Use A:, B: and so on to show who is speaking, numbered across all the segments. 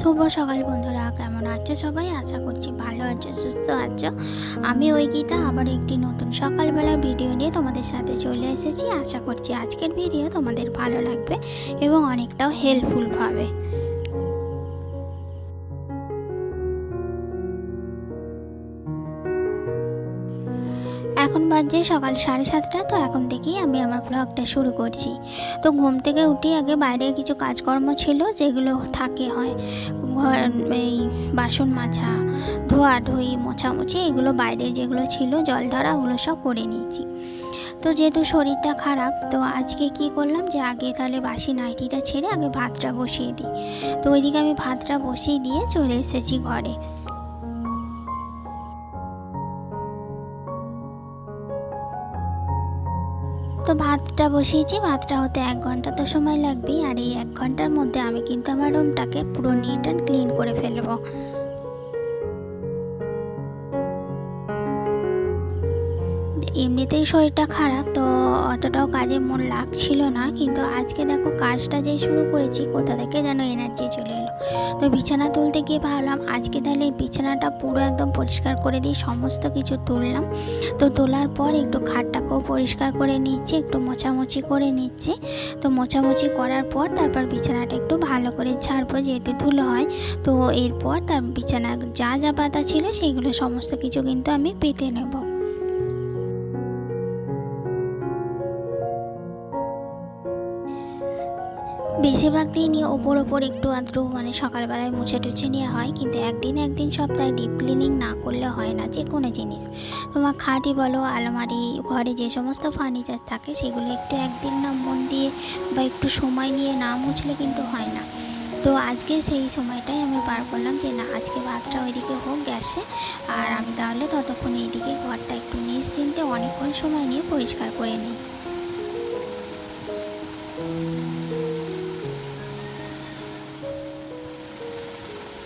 A: শুভ সকাল বন্ধুরা, কেমন আছে সবাই? আশা করছি ভালো আছো, সুস্থ আছো। আমি ওই গীতা আবার একটি নতুন সকালবেলার ভিডিও নিয়ে তোমাদের সাথে চলে এসেছি। আশা করছি আজকের ভিডিও তোমাদের ভালো লাগবে এবং অনেকটাও হেল্পফুল হবে এখন বাজে সকাল সাড়ে সাতটা, তো এখন থেকেই আমি আমার ব্লগটা শুরু করছি। তো ঘুম থেকে উঠে আগে বাইরে কিছু কাজকর্ম ছিল, যেগুলো থাকে হয় এই বাসন মাছা ধোয়া ধুই, মোছামুছি, এগুলো বাইরে যেগুলো ছিল, জল ধরা, ওগুলো সব করে নিয়েছি। তো যেহেতু শরীরটা খারাপ, তো আজকে কি করলাম যে আগে তাহলে বাসি নাইটিটা ছেড়ে আগে ভাতটা বসিয়ে দিই। তো ওইদিকে আমি ভাতটা বসিয়ে দিয়ে চলে এসেছি ঘরে। তো ভাতটা বসিয়েছি, ভাতটা হতে এক ঘণ্টা তো সময় লাগবেই। আর এই এক ঘণ্টার মধ্যে আমি কিন্তু আমার রুমটাকে পুরো নিট অ্যান্ড ক্লিন করে ফেলব। এমনিতেই শরীরটা খারাপ, তো অতটাও কাজে মন লাগছিল না। কিন্তু আজকে দেখো কাজটা যে শুরু করেছি, কোথা থেকে যেন এনার্জি চলে এলো। তো বিছানা তুলতে গিয়ে ভাবলাম, আজকে তাহলে বিছানাটা পুরো একদম পরিষ্কার করে দিয়ে সমস্ত কিছু তুললাম। তো তোলার পর একটু খাটটাকেও পরিষ্কার করে নিচ্ছি, একটু মোছামুছি করে নিচ্ছি। তো মোছামুছি করার পর তারপর বিছানাটা একটু ভালো করে ছাড়বো যেহেতু ধুলো হয়। তো এরপর তার বিছানা যা যা পাতা ছিল, সেইগুলো সমস্ত কিছু কিন্তু আমি পেতে নেব। বেশিরভাগ দিনই ওপর ওপর একটু আদ্র মানে সকালবেলায় মুছে টুছে নেওয়া হয়, কিন্তু একদিন একদিন সপ্তাহে ডিপ ক্লিনিং না করলে হয় না, যে কোনো জিনিস। তোমার খাটই বলো, আলমারি, ঘরে যে সমস্ত ফার্নিচার থাকে, সেগুলো একটু একদিন না মন দিয়ে বা একটু সময় নিয়ে না মুছলে কিন্তু হয় না। তো আজকে সেই সময়টাই আমি পার করলাম যে, না, আজকে ভাতটা ওইদিকে হোক গ্যাসে, আর আমি তাহলে ততক্ষণ এইদিকে ঘরটা একটু নিশ্চিন্তে অনেকক্ষণ সময় নিয়ে পরিষ্কার করে নিই।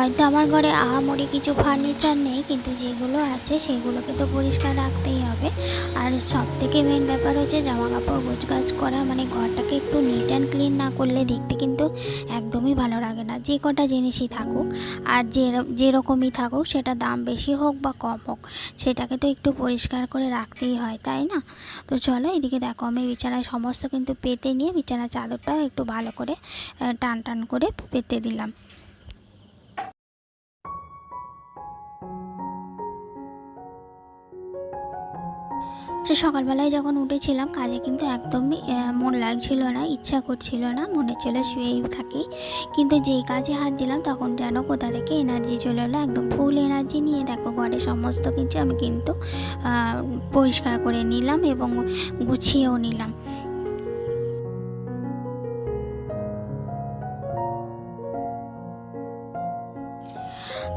A: হয়তো আমার ঘরে আহামরি কিছু ফার্নিচার নেই, কিন্তু যেগুলো আছে সেগুলোকে তো পরিষ্কার রাখতেই হবে। আর সব থেকে মেন ব্যাপার হচ্ছে জামা কাপড় গোছগাছ করা মানে ঘরটাকে একটু নিট অ্যান্ড ক্লিন না করলে দেখতে কিন্তু একদমই ভালো লাগে না, যে কটা জিনিসই থাকুক। আর যে যেরকমই থাকুক, সেটা দাম বেশি হোক বা কম হোক, সেটাকে তো একটু পরিষ্কার করে রাখতেই হয়, তাই না? তো চলো এদিকে দেখো, আমি বিছানায় সমস্ত কিন্তু পেতে নিয়ে বিছানার চাদরটাও একটু ভালো করে টান টান করে পেতে দিলাম। তো সকালবেলায় যখন উঠেছিলাম, কাজে কিন্তু একদমই মন লাগছিল না, ইচ্ছা করছিল না, মনে ছিল শুয়েই থাকি। কিন্তু যেই কাজে হাত দিলাম, তখন যেন কোথা থেকে এনার্জি চলে এলো, একদম ফুল এনার্জি নিয়ে দেখো ঘরে সমস্ত কিছু আমি কিন্তু পরিষ্কার করে নিলাম এবং গুছিয়েও নিলাম।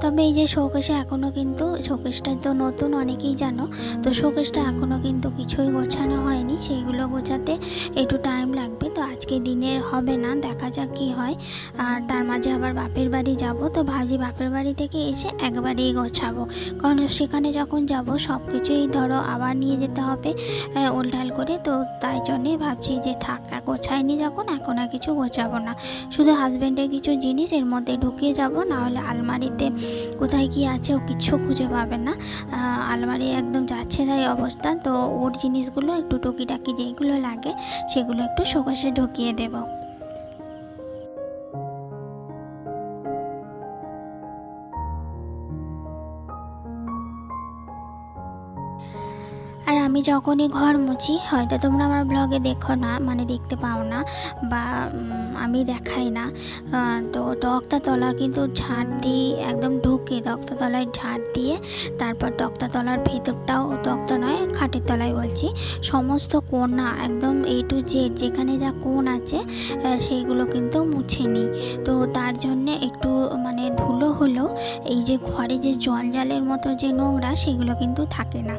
A: তবে এই যে শোকেশে এখনও কিন্তু শোকেশটা তো নতুন, অনেকেই জানো। তো শোকেশটা এখনও কিন্তু কিছুই গোছানো হয়নি। সেইগুলো গোছাতে একটু টাইম লাগবে। আজকে দিনে হবে না দেখা যাক কী হয়। আর তার মাঝে আবার বাপের বাড়ি যাব তো ভাবছি বাপের বাড়ি থেকে এসে একবারেই গোছাবো। কারণ সেখানে যখন যাব সব কিছুই ধরো আবার নিয়ে যেতে হবে আহ, উলঢাল করে। তো তাই জন্যেই ভাবছি যে থাক আর গোছাইনি যখন এখন আর কিছু গোছাবো না। শুধু হাজব্যান্ডের কিছু জিনিস এর মধ্যে ঢুকিয়ে যাব না হলে আলমারিতে কোথায় কি আছে ও কিচ্ছু খুঁজে পাবে না। আলমারি একদম যাচ্ছে তাই অবস্থা তো ওর জিনিসগুলো একটু টুকিটাকি যেগুলো লাগে সেগুলো একটু শোকাশে ঢুকিয়ে দেবো। আমি যখনই ঘর মুছি, হয়তো তোমরা আমার ব্লগে দেখো না মানে দেখতে পাও না, বা আমি দেখাই না। তো তক্তাতলা কিন্তু ঝাড় দিয়ে একদম ঢুকে, তক্তাতলায় ঝাড় দিয়ে তারপর তক্তাতলার ভেতরটাও তক্তা নয়, খাটের তলায় বলছি। সমস্ত কোণা একদম এ টু জেড যেখানে যা কোণ আছে সেইগুলো কিন্তু মুছে নিই। তো তার জন্যে একটু মানে ধুলো হলো এই যে ঘরে যে জঞ্জালের মতো যে নোংরা, সেগুলো কিন্তু থাকে না।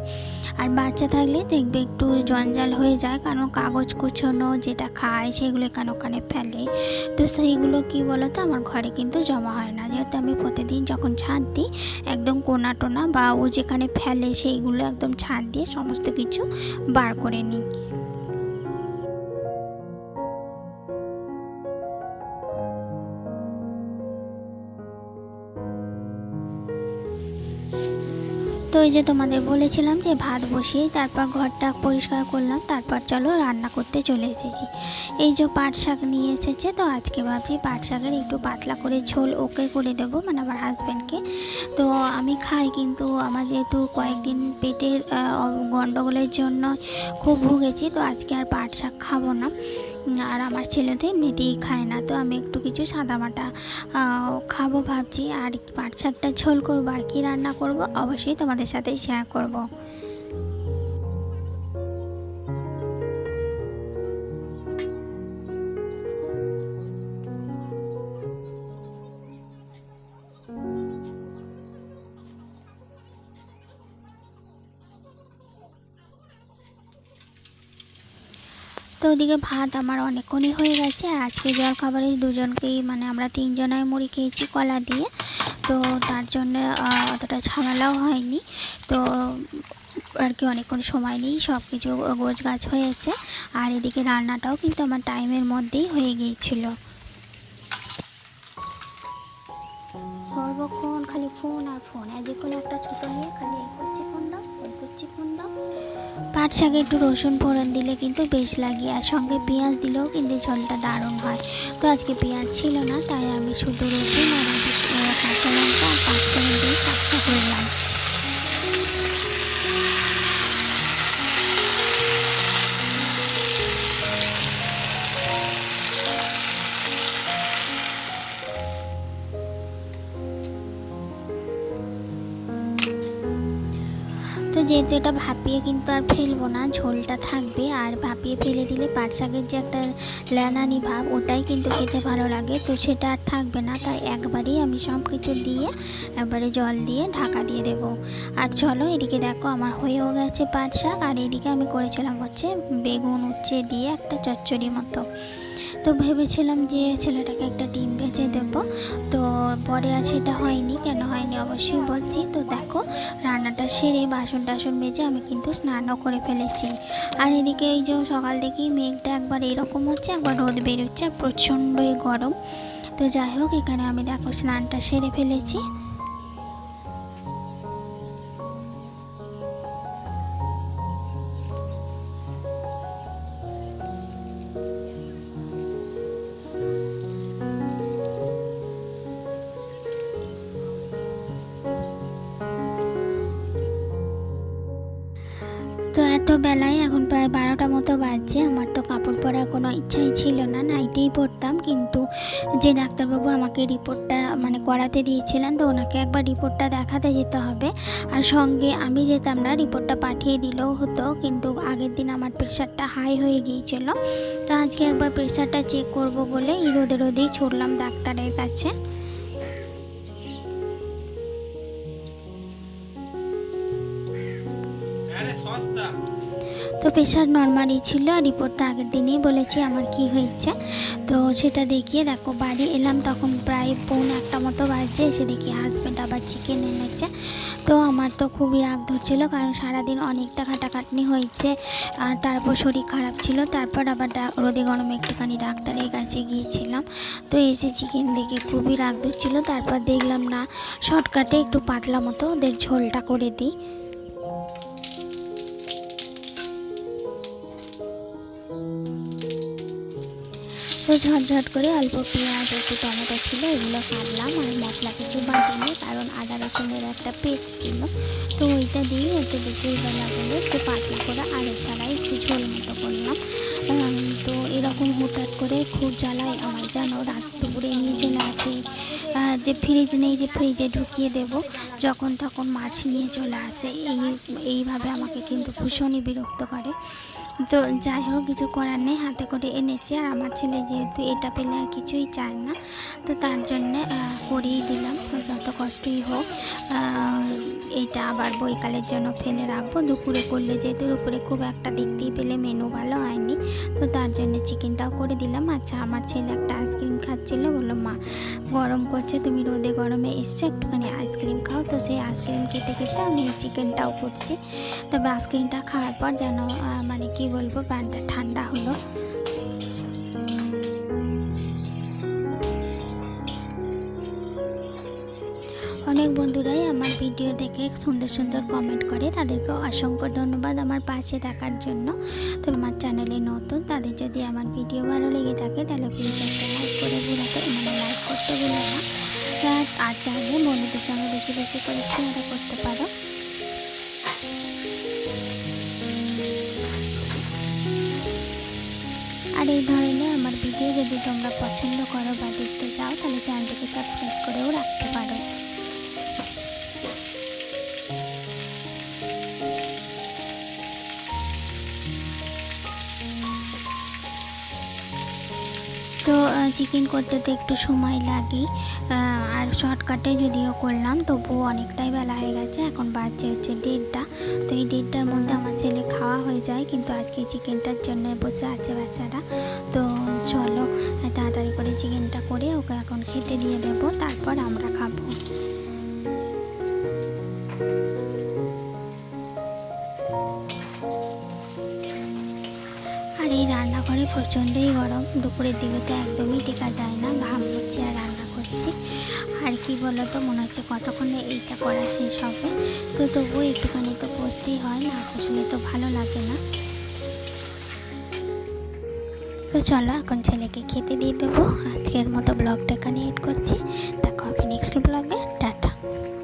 A: আর বাচ্চা থাকলে দেখবে একটু জঞ্জাল হয়ে যায়, কারণ কাগজ কুচোনো, যেটা খায় সেগুলো এখানে ওখানে ফেলে। তো সেইগুলো কি বলো তো আমার ঘরে কিন্তু জমা হয় না। যেহেতু আমি প্রতিদিন যখন ছাদ দিই, একদম কোনা টোনা বা ও যেখানে ফেলে সেইগুলো একদম ছাদ দিয়ে সমস্ত কিছু বার করে নিই। তো এই যে তোমাদের বলেছিলাম যে ভাত বসিয়ে তারপর ঘরটা পরিষ্কার করলাম, তারপর চলো রান্না করতে চলে এসেছি। এই যে পাট শাক নিয়ে এসেছে, তো আজকে ভাবছি পাট শাকের একটু পাতলা করে ঝোল ওকে করে দেবো মানে আমার হাজব্যান্ডকে তো আমি খাই কিন্তু আমার যেহেতু কয়েকদিন পেটের গণ্ডগোলের জন্য খুব ভুগেছি, তো আজকে আর পাট শাক খাব না। আর আমার ছেলে তো এমনিতেই খায় না, তো আমি একটু কিছু সাদামাটা মাটা খাব ভাবছি। আর পাট শাকটা ঝোল করব আর কি রান্না করব, অবশ্যই তোমাদের সাথে শেয়ার করব। তো ওদিকে ভাত আমার অনেকক্ষণই হয়ে গেছে। আজকে জল খাবারে দুজনকেই মানে আমরা তিনজনায় মুড়ি খেয়েছি কলা দিয়ে। তো তার জন্য অতটা ঝামেলাও হয়নি। তো আর কি অনেকক্ষণ সময় নেই সব কিছু গোছ গাছ হয়েছে। আর এদিকে রান্নাটাও কিন্তু আমার টাইমের মধ্যেই হয়ে গিয়েছিল। সর্বক্ষণ খালি ফোন আর ফোন। যে কোনো একটা ছোটো নিয়ে খালি করছি ফোন দাও পাট শাকে একটু রসুন ফোড়ন দিলে কিন্তু বেশ লাগে, আর সঙ্গে পেঁয়াজ দিলেও কিন্তু ঝোলটা দারুণ হয়। তো আজকে পেঁয়াজ ছিল না, তাই আমি শুধু রসুন আর কাঁচা লঙ্কা আর পাঁচ ফোড়ন দিয়ে যেহেতু এটা ভাপিয়ে কিন্তু আর ফেলব না, ঝোলটা থাকবে। আর ভাপিয়ে ফেলে দিলে পাট শাকের যে একটা ল্যানানি ভাব, ওটাই কিন্তু খেতে ভালো লাগে। তো সেটা আর থাকবে না, তাই একবারেই আমি সব কিছু দিয়ে, একবারে জল দিয়ে ঢাকা দিয়ে দেব। আর চলো, এদিকে দেখো আমার হয়েও গেছে পাট শাক। আর এদিকে আমি করেছিলাম হচ্ছে বেগুন উচ্ছে দিয়ে একটা চচ্চড়ি মতো। তো ভেবেছিলাম যে ছেলেটাকে একটা ডিম ভেজে দেবো। তো পরে আর সেটা হয়নি। কেন হয়নি অবশ্যই বলছি। তো দেখো, রান্নাটা সেরে বাসন টাসন মেজে আমি কিন্তু স্নানও করে ফেলেছি। আর এদিকে এই যে সকাল থেকেই মেঘটা একবার এরকম হচ্ছে, একবার রোদ বেরোচ্ছে আর প্রচণ্ডই গরম। তো যাই হোক, এখানে আমি দেখো স্নানটা সেরে ফেলেছি। তো এত বেলায় এখন প্রায় বারোটা মতো বাজছে। আমার তো কাপড় পরার কোনো ইচ্ছাই ছিল না। নাইটেই পরতাম, কিন্তু যে ডাক্তারবাবু আমাকে রিপোর্টটা মানে করাতে দিয়েছিলেন, তো ওনাকে একবার রিপোর্টটা দেখাতে যেতে হবে। আর সঙ্গে আমি যেতাম না, রিপোর্টটা পাঠিয়ে দিলেও হতো, কিন্তু আগের দিন আমার প্রেশারটা হাই হয়ে গিয়েছিল। তো আজকে একবার প্রেশারটা চেক করব বলে রোদে রোদেই ছুটলাম ডাক্তারের কাছে। প্রেশার নর্মালই ছিল, আর রিপোর্টটা আগের দিনেই বলেছি আমার কি হয়েছে। তো সেটা দেখিয়ে দেখো, বাড়ি এলাম তখন প্রায় পৌনে একটা মতো বাজছে এসে দেখি হাজব্যান্ড আবার চিকেন এনেছে। তো আমার তো খুবই রাগ ধরছিল, কারণ সারাদিন অনেকটা খাটাখাটনি হয়েছে, আর তারপর শরীর খারাপ ছিল, তারপর আবার রোদে গরমে একটুখানি ডাক্তারের কাছে গিয়েছিলাম। তো এসে চিকেন দেখে খুবই রাগ ধরছিল, তারপর দেখলাম না শর্টকাটে একটু পাতলা মতো ওদের ঝোলটা করে দিই। তো ঝটঝট করে অল্প পেঁয়াজ, একটু টমেটো ছিল, এগুলো কাটলাম আর মশলা কিছু বাটিনি কারণ আদা রসুনের একটা পেস্ট ছিল। তো ওইটা দিয়ে একটু দুপুরবেলাগুলো একটু পাতলা করে আলু ছাড়াই একটু ঝোল মতো করলাম। তো এরকম হুটহাট করে খুব জ্বালায় আমার জানো রাত দুপুরে নিয়ে চলে আসে। যে ফ্রিজ নেই যে ফ্রিজে ঢুকিয়ে দেব, যখন তখন মাছ নিয়ে চলে আসে। এই, এইভাবে আমাকে কিন্তু ভীষণই বিরক্ত করে। তো যাই হোক, কিছু করার নেই, হাতে করে এনেছে। আর আমার ছেলে যেহেতু এটা পেলে আর কিছুই চায় না, তো তার জন্যে করেই দিলাম। যত কষ্টই হোক এইটা আবার বৈকালের জন্য ফেলে রাখব। দুপুরে করলে যেহেতু, দুপুরে খুব একটা দেখতেই পেলে মেনু ভালো হয়নি, তো তার জন্য চিকেনটাও করে দিলাম। আচ্ছা আমার ছেলে একটা আইসক্রিম খাচ্ছিলো, বলল, মা, গরম করছে, তুমি রোদে গরমে এসছো, একটুখানি আইসক্রিম খাও। তো সেই আইসক্রিম খেতে খেতে আমি চিকেনটাও করছি। তবে আইসক্রিমটা খাওয়ার পর যেন মানে কি বলব প্যান্টটা ঠান্ডা হলো। অনেক বন্ধুরাই আমার ভিডিও দেখে সুন্দর সুন্দর কমেন্ট করে, তাদেরকে অসংখ্য ধন্যবাদ আমার পাশে থাকার জন্য। তো আমার চ্যানেলে নতুন, তাদের যদি আমার ভিডিও ভালো লেগে থাকে, তাহলে প্লিজ একটা লাইক করে ভুলাতে মানে লাইক করতে ভুলো না। আর- চাইলে বন্ধুদের সঙ্গে বেশি বেশি করে শেয়ার করতে পারো। আর এই ধরনের আমার ভিডিও যদি তোমরা পছন্দ করো বা দেখতে চাও, তাহলে চ্যানেলটিকে সাবস্ক্রাইব করেও রাখতে পারো। চিকেন করতে তো একটু সময় লাগে। আর শর্টকাটে যদিও করলাম, তবুও অনেকটাই বেলা হয়ে গেছে, এখন বাজছে হচ্ছে দেড়টা। তো এই দেড়টার মধ্যে আমার ছেলে খাওয়া হয়ে যায়, কিন্তু আজকে চিকেনটার জন্য বসে আছে বাচ্চারা। তো চলো, তাড়াতাড়ি করে চিকেনটা করে ওকে এখন খেতে দিয়ে দেবো, তারপর আমরা খাব। রান্নাঘরে প্রচণ্ডই গরম। দুপুরের দিকে তো একদমই টেকা যায় না, ঘাম হচ্ছে আর রান্না করছি। আর কি বলো তো মনে হচ্ছে কতক্ষণে এইটা করা শেষ হবে। তো তবুও একটুখানি তো বসতেই হয়, না বসলে তো ভালো লাগে না। তো চলো, এখন ছেলেকে খেতে দিয়ে দেবো। আজকের মতো ব্লগটা এখানে এড করছি। দেখা হবে নেক্সট ব্লগ